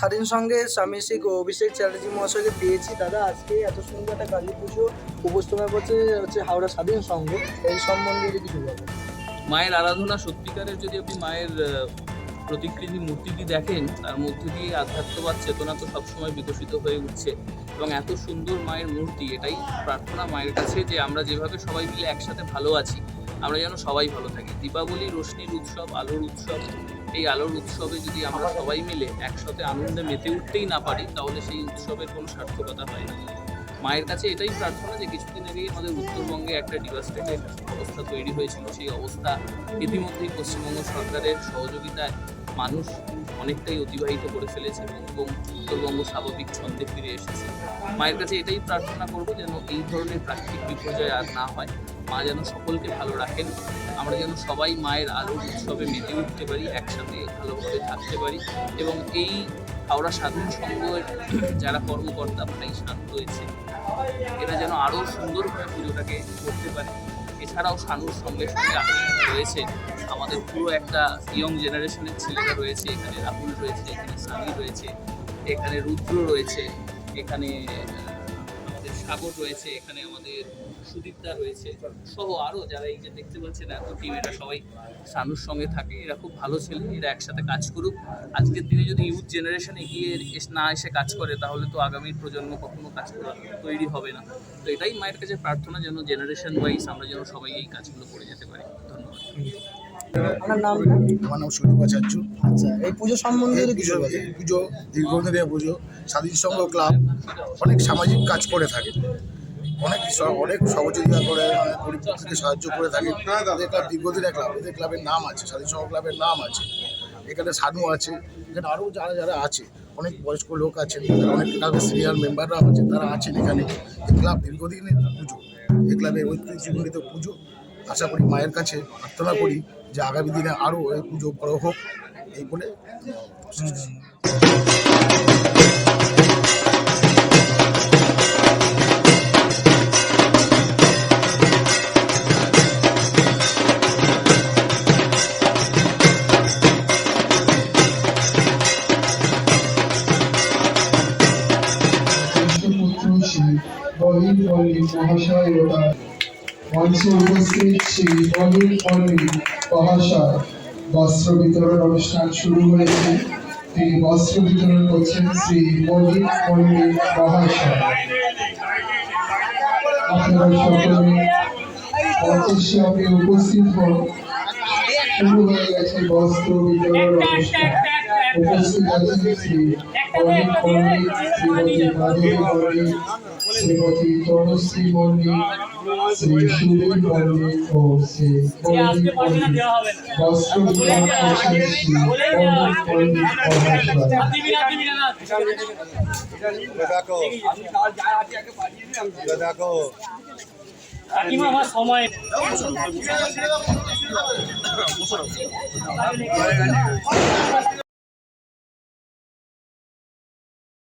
স্বাধীন সঙ্গে স্বামী শ্রী অভিষেক চ্যাটার্জি মহাশয়কে পেয়েছি। দাদা, আজকে এত সুন্দর একটা কালী পুজো উপস্থাপনা করছে হচ্ছে হাওড়া স্বাধীন সংঘ এই সম্বন্ধে যদি কিছু বলেন। মায়ের আরাধনা সত্যিকারের যদি আপনি মায়ের প্রতিকৃতি মূর্তিটি দেখেন, তার মধ্যে দিয়ে আধ্যাত্মবাদ, চেতনা তো সবসময় বিকশিত হয়ে উঠছে। এবং এত সুন্দর মায়ের মূর্তি, এটাই প্রার্থনা মায়ের কাছে যে আমরা যেভাবে সবাই মিলে একসাথে ভালো আছি, আমরা যেন সবাই ভালো থাকি। দীপাবলি, রোশনির উৎসব, আলোর উৎসব এই আলোর উৎসবে যদি আমরা সবাই মিলে একসাথে আনন্দে মেতে উঠতেই না পারি, তাহলে সেই উৎসবের কোনো সার্থকতা হয় না। মায়ের কাছে এটাই প্রার্থনা যে কিছুদিন আগেই আমাদের উত্তরবঙ্গে একটা ডিভাস্টেটেড অবস্থা তৈরি হয়েছিল। সেই অবস্থা ইতিমধ্যেই পশ্চিমবঙ্গ সরকারের সহযোগিতায় মানুষ অনেকটাই অতিবাহিত করে ফেলেছে এবং উত্তরবঙ্গ স্বাভাবিক ছন্দে ফিরে এসেছে। মায়ের কাছে এটাই প্রার্থনা করব যেন এই ধরনের প্রাকৃতিক বিপর্যয় আর না হয়। মা যেন সকলকে ভালো রাখেন। আমরা যেন সবাই মায়ের আলোর উৎসবে মেতে উঠতে পারি, একসাথে ভালোভাবে থাকতে পারি এবং এই হাওড়া সাধারণ সংঘের যারা কর্মকর্তা মানে শান্ত রয়েছে, এরা যেন আরও সুন্দরভাবে পুজোটাকে করতে পারে। এছাড়াও শানুর সঙ্গে সঙ্গে রয়েছে, আমাদের পুরো একটা ইয়ং জেনারেশনের ছেলেরা রয়েছে, এখানে রাহুল রয়েছে, এখানে সানি রয়েছে, এখানে রুদ্র রয়েছে, এখানে সাগর রয়েছে এখানে আমাদের সুদীপদা রয়েছে সহ আরও যারা এই যে দেখতে পাচ্ছেন এত টিম এরা সবাই সানুর সঙ্গে থাকে এরা খুব ভালো ছেলে এরা একসাথে কাজ করুক। আজকের দিনে যদি ইউথ জেনারেশন এগিয়ে না এসে কাজ করে তাহলে তো আগামী প্রজন্ম কখনো কাজ করা তৈরি হবে না। তো এটাই মায়ের কাছে প্রার্থনা যেন জেনারেশন ওয়াইজ আমরা যেন সবাই এই কাজগুলো করে যেতে পারি। ধন্যবাদ। আপনার নাম? আমার নাম সৌরভ আচার্য। আচ্ছা এই পুজো সম্বন্ধে পুজো এই পুজো দীর্ঘদিনের পুজো স্বাধীন সংঘ ক্লাব অনেক সামাজিক কাজ করে থাকে। অনেক অনেক সহযোগিতা করে, অনেক গরিব দুঃখীকে সাহায্য করে থাকে। এদের ক্লাব দীর্ঘদিনের ক্লাব এদের ক্লাবের নাম আছে, স্বাধীন সংঘ ক্লাবের নাম আছে, এখানে সানু আছে, এখানে আরও যারা যারা আছে, অনেক বয়স্ক লোক আছেন অনেক ক্লাবের সিনিয়র মেম্বাররা আছেন, তারা আছেন এখানে। এই ক্লাব দীর্ঘদিনের পুজো, এই ক্লাবের ঐতিহ্যমণ্ডিত পুজো। আশা করি মায়ের কাছে প্রার্থনা করি যে আগামী দিনে আরও এই পুজো বড় হোক, এই বলে পল্লী মহাশয় ওটা মঞ্চে উপস্থিত শ্রী বহির পল্লী মহাশয় বস্ত্র বিতরণ অনুষ্ঠান শুরু হয়েছে। তিনি বস্ত্র বিতরণ করছেন শ্রী বহির পল্লী মহাশয় আপনারা সকলে মঞ্চের সামনে উপস্থিত হন শুরু হয়ে গেছে বস্ত্র বিতরণ অনুষ্ঠান শ্রীমতী তনুশ্রী পণ্ডিত শ্রী আমার সময়।